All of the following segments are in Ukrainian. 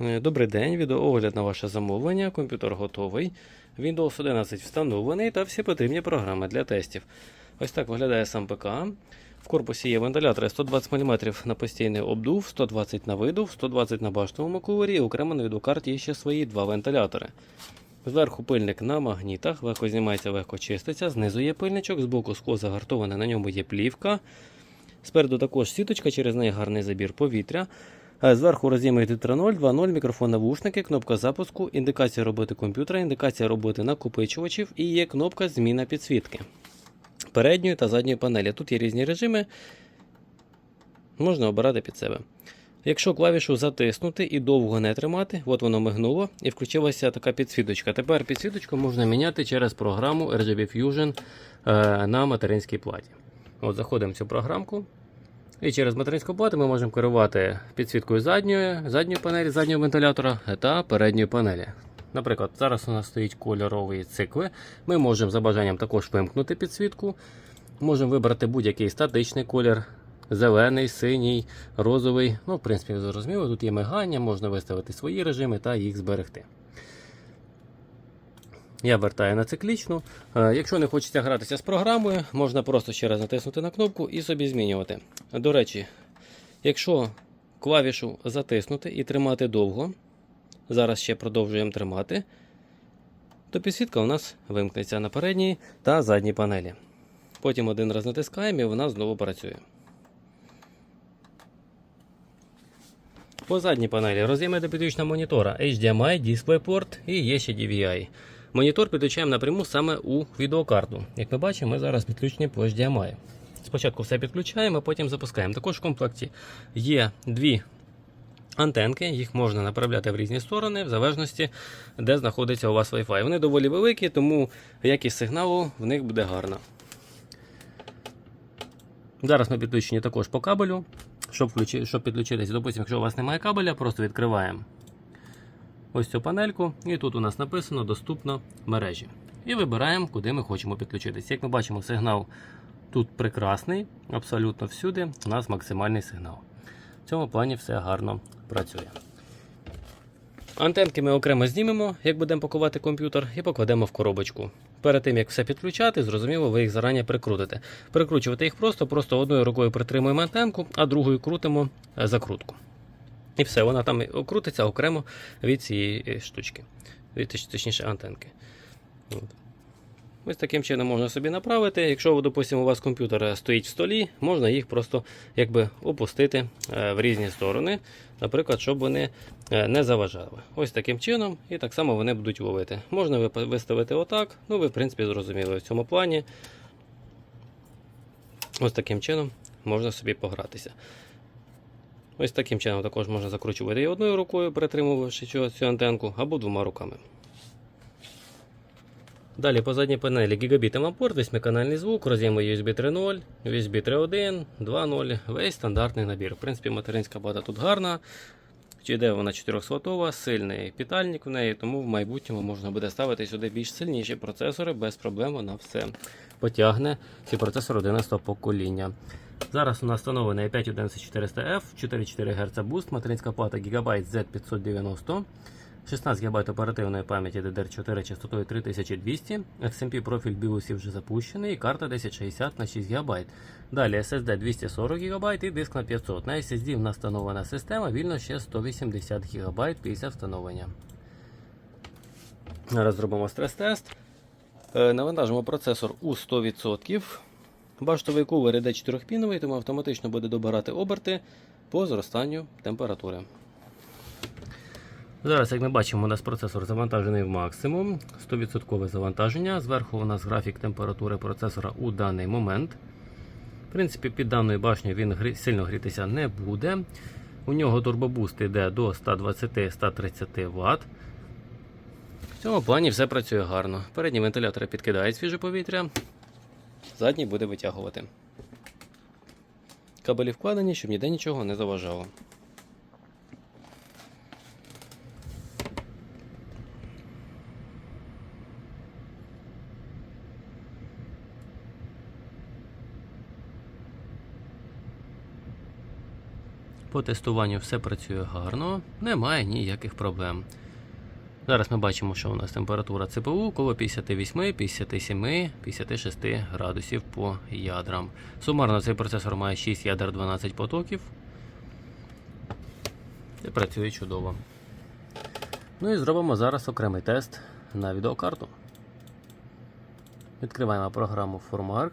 Е, Добрий день, відеоогляд на ваше замовлення. Комп'ютер готовий. Windows 11 встановлений та всі потрібні програми для тестів. Ось так виглядає сам ПК. В корпусі є вентилятори 120 мм на постійний обдув, 120 на видув, 120 на баштовому кулері і окремо на відеокарті є ще свої два вентилятори. Зверху пильник на магнітах, легко знімається, легко чиститься. Знизу є пильничок, збоку скло загартоване, на ньому є плівка. Спереду також сіточка, через неї гарний забір повітря. Е, Зверху роз'єми 3.0, 2.0, мікрофон навушники, кнопка запуску, індикація роботи комп'ютера, індикація роботи накопичувачів і є кнопка зміна підсвітки передньої та задньої панелі. Тут є різні режими, можна обирати під себе. Якщо клавішу затиснути і довго не тримати, от воно мигнуло і включилася така підсвіточка. Тепер підсвіточку можна міняти через програму RGB Fusion е, на материнській платі. От Заходимо в цю програмку. І через материнську плату ми можемо керувати підсвіткою задньої, задньої панелі, заднього вентилятора та передньої панелі. Наприклад, зараз у нас стоїть кольорові цикли. Ми можемо за бажанням також вимкнути підсвітку. Можемо вибрати будь-який статичний колір, зелений, синій, розовий. Ну, в принципі, ви зрозуміли, тут є мигання, можна виставити свої режими та їх зберегти. Я вертаю на циклічну. Е, Якщо не хочеться гратися з програмою, можна просто ще раз натиснути на кнопку і собі змінювати. До речі, якщо клавішу затиснути і тримати довго, зараз ще продовжуємо тримати, то підсвітка у нас вимкнеться на передній та задній панелі. Потім один раз натискаємо і вона знову працює. По задній панелі роз'єми до підключення монітора HDMI, DisplayPort і є ще DVI. Монітор підключаємо напряму саме у відеокарту. Як ми бачимо, ми зараз підключені по HDMI. Спочатку все підключаємо, а потім запускаємо. Також в комплекті є дві антенки, їх можна направляти в різні сторони, в залежності, де знаходиться у вас Wi-Fi. Вони доволі великі, тому якість сигналу в них буде гарна. Зараз ми підключені також по кабелю. Щоб, щоб підключитися, допустимо, якщо у вас немає кабеля, просто відкриваємо ось цю панельку, і тут у нас написано доступно мережі. І вибираємо, куди ми хочемо підключитися. Як ми бачимо, сигнал тут прекрасний, абсолютно всюди. У нас максимальний сигнал. В цьому плані все гарно працює. Антенки ми окремо знімемо, як будемо пакувати комп'ютер, і покладемо в коробочку. Перед тим як все підключати, зрозуміло, ви їх зарані прикрутите. Прикручувати їх просто, просто одною рукою притримуємо антенку, а другою крутимо е, закрутку. І все, вона там крутиться окремо від цієї е, штучки, від, точніше антенки. От. Ось таким чином можна собі направити. Якщо, допустимо, у вас комп'ютер стоїть в столі, можна їх просто якби опустити е, в різні сторони, наприклад, щоб вони е, не заважали. Ось таким чином, і так само вони будуть ловити. Можна виставити отак, ну ви, в принципі, зрозуміли в цьому плані. Ось таким чином можна собі погратися. Ось таким чином також можна закручувати і одною рукою, перетримувавши цю, антенку, або двома руками. Далі по задній панелі гігабіт порт, восьмиканальний звук, роз'єми USB 3.0, USB 3.1, 2.0, весь стандартний набір. В принципі, материнська плата тут гарна. Чи йде вона 400 сильний питальник в неї, тому в майбутньому можна буде ставити сюди більш сильніші процесори, без проблем вона все потягне ці процесори 11 покоління. Зараз у нас встановлений i5 11400F, 4,4 Гц буст, материнська плата Gigabyte Z590, 16 ГБ оперативної пам'яті DDR4 частотою 3200, XMP профіль BIOS вже запущений і карта 1060 на 6 ГБ. Далі SSD 240 ГБ і диск на 500. На SSD в нас встановлена система, вільно ще 180 ГБ після встановлення. Зараз зробимо стрес-тест. Е, Навантажимо процесор у 100%. Баштовий кулер іде 4-піновий, тому автоматично буде добирати оберти по зростанню температури. Зараз, як ми бачимо, у нас процесор завантажений в максимум. 100% завантаження. Зверху у нас графік температури процесора у даний момент. В принципі, під даною башнею він сильно грітися не буде. У нього турбобуст йде до 120-130 Вт. В цьому плані все працює гарно. Передні вентилятори підкидають свіже повітря, задній буде витягувати. Кабелі вкладені, щоб ніде нічого не заважало. По тестуванню все працює гарно, немає ніяких проблем. Зараз ми бачимо, що у нас температура ЦПУ коло 58, 57, 56 градусів по ядрам. Сумарно цей процесор має 6 ядер 12 потоків. І працює чудово. Ну і зробимо зараз окремий тест на відеокарту. Відкриваємо програму Formark.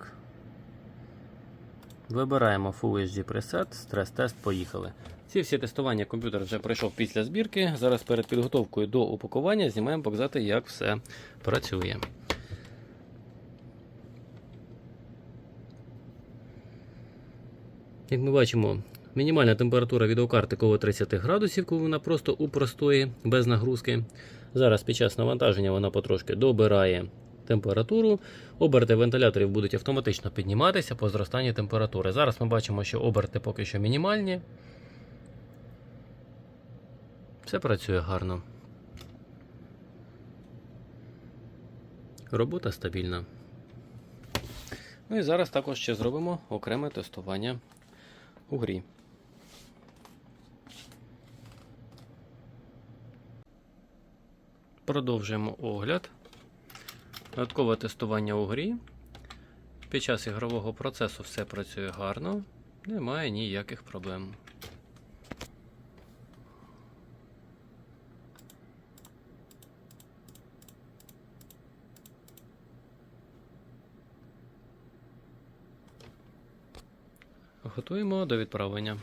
Вибираємо Full HD Preset, стрес-тест, поїхали. Ці всі тестування комп'ютер вже пройшов після збірки. Зараз перед підготовкою до упакування знімаємо показати, як все працює. Як ми бачимо, мінімальна температура відеокарти коло 30 градусів, коли вона просто у простої, без нагрузки. Зараз під час навантаження вона потрошки добирає температуру. Оберти вентиляторів будуть автоматично підніматися по зростанні температури. Зараз ми бачимо, що оберти поки що мінімальні. Все працює гарно. Робота стабільна. Ну і зараз також ще зробимо окреме тестування у грі. Продовжуємо огляд. Додаткове тестування у грі. Під час ігрового процесу все працює гарно, немає ніяких проблем. Готуємо до відправлення.